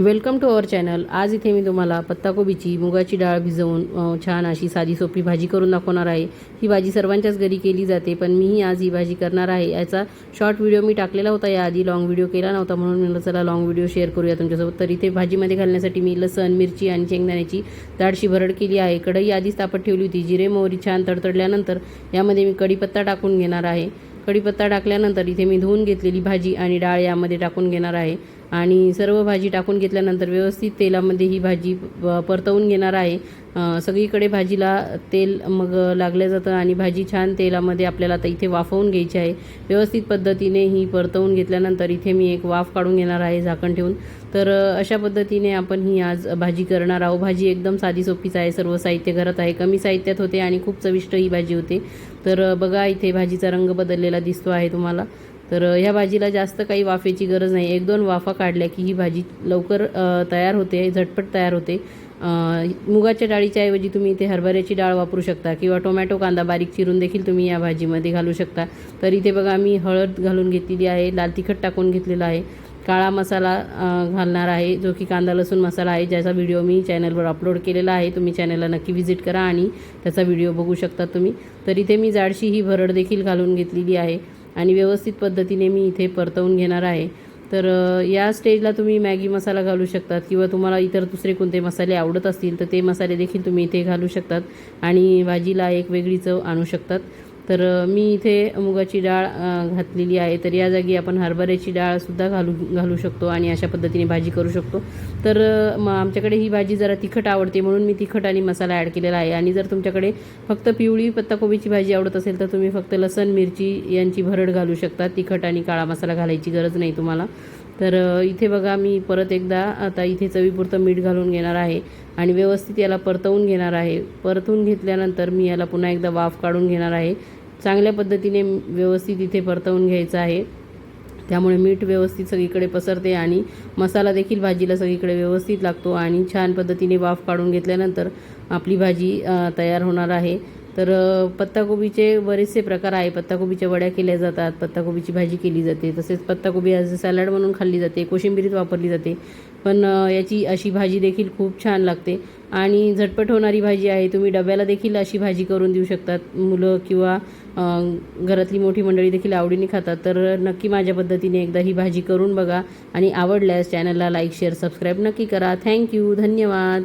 Welcome to our channel. आज इथे मी तुम्हाला पत्ताकोबीची मुगाची डाळ भिजवून छान अशी साधी सोपी भाजी करून दाखवणार आहे. ही भाजी सर्वांच्याच घरी केली जाते पण मीही आज ही भाजी करणार आहे. याचा शॉर्ट व्हिडिओ मी टाकलेला होता याआधी लाँग व्हिडिओ केला नव्हता म्हणून म्हणलं चला लाँग व्हिडिओ शेअर करूया तुमच्यासोबत. तर इथे भाजीमध्ये घालण्यासाठी मी लसण मिरची आणि शेंगदाण्याची दाडशी भरड केली आहे. कढई आधीच तापत ठेवली होती. जिरे मोहरी छान तडतडल्यानंतर यामध्ये मी कढीपत्ता टाकून घेणार आहे. कढीपत्ता टाकल्यानंतर इथे मी धुवून घेतलेली भाजी आणि डाळ यामध्ये टाकून घेणार आहे. आणि सर्व भाजी टाकून घेतल्यानंतर व्यवस्थित तेलामध्ये ही भाजी परतवून घेणार आहे. सगळीकडे भाजीला तेल मग लागलं जातं आणि भाजी छान तेलामध्ये आपल्याला आता इथे वाफवून घ्यायची आहे. व्यवस्थित पद्धतीने ही परतवून घेतल्यानंतर इथे मी एक वाफ काढून घेणार आहे झाकण ठेवून. तर अशा पद्धतीने आपण ही आज भाजी करणार आहोत. भाजी एकदम साधी सोपीच आहे. सर्व साहित्य घरात आहे. कमी साहित्यात होते आणि खूप चविष्ट ही भाजी होते. तर बघा इथे भाजीचा रंग बदललेला दिसतो आहे तुम्हाला. तर ह्या भाजीला जास्त काही वाफेची गरज नाही. एक दोन वाफा काढल्या की ही भाजी लवकर तयार होते झटपट तयार होते. मुगाच्या डाळीच्या ऐवजी तुम्ही इथे हरभऱ्याची डाळ वापरू शकता किंवा टोमॅटो कांदा बारीक चिरून देखील तुम्ही या भाजीमध्ये घालू शकता. तर इथे बघा मी हळद घालून घेतलेली आहे लाल तिखट टाकून घेतलेला आहे. काळा मसाला घालणार आहे जो की कांदा लसूण मसाला आहे ज्याचा व्हिडिओ मी चॅनलवर अपलोड केलेला आहे. तुम्ही चॅनलला नक्की व्हिजिट करा आणि त्याचा व्हिडिओ बघू शकता तुम्ही. तर इथे मी जाडशी ही भरड देखील घालून घेतलेली आहे. आणि व्यवस्थित पद्धतीने मी इथे परतवून घेणार आहे. तर या स्टेजला तुम्ही मॅगी मसाला घालू शकतात किंवा तुम्हाला इतर दुसरे कोणते मसाले आवडत असतील तर ते मसाले देखील तुम्ही इथे घालू शकतात आणि भाजीला एक वेगळी चव आणू शकतात. तर मी इथे मुगाची डाळ घातलेली आहे. तर या जागी आपण हरभऱ्याची डाळसुद्धा घालू घालू शकतो आणि अशा पद्धतीने भाजी करू शकतो. तर मग आमच्याकडे ही भाजी जरा तिखट आवडते म्हणून मी तिखट आणि मसाला ॲड केलेला आहे. आणि जर तुमच्याकडे फक्त पिवळी पत्ताकोबीची भाजी आवडत असेल तर तुम्ही फक्त लसण मिरची यांची भरड घालू शकता. तिखट आणि काळा मसाला घालायची गरज नाही तुम्हाला. तर इथे बघा मी परत एकदा आता इथे चवीपुरतं मीठ घालून घेणार आहे आणि व्यवस्थित याला परतवून घेणार आहे. परतवून घेतल्यानंतर मी याला पुन्हा एकदा वाफ काढून घेणार आहे. चांगल्या पद्धतीने व्यवस्थित इथे परतवून घ्यायचं आहे. त्यामुळे मीठ व्यवस्थित सगळीकडे पसरते आणि मसाला देखील भाजीला सगळीकडे व्यवस्थित लागतो आणि छान पद्धतीने वाफ काढून घेतल्यानंतर आपली भाजी तयार होणार आहे. तर पत्ताकोबीचे बरेचसे प्रकार आहे. पत्ताकोबीच्या वड्या केल्या जातात पत्ताकोबीची भाजी केली जाते तसेच पत्ताकोबी ॲज अ सॅलड म्हणून खाल्ली जाते कोशिंबिरीत वापरली जाते. पण याची अशी भाजी देखील खूप छान लागते. आणि झटपट होणारी भाजी आहे तुम्ही डब्याला देखील अशी भाजी करून देऊ शकतात. मुलं किंवा घरातली मोठी मंडळी देखील आवडीने खातात. तर नक्की माझ्या पद्धतीने एकदा ही भाजी करून बघा. आणि आवडल्यास चॅनलला लाईक शेअर सबस्क्राईब नक्की करा. थँक्यू. धन्यवाद.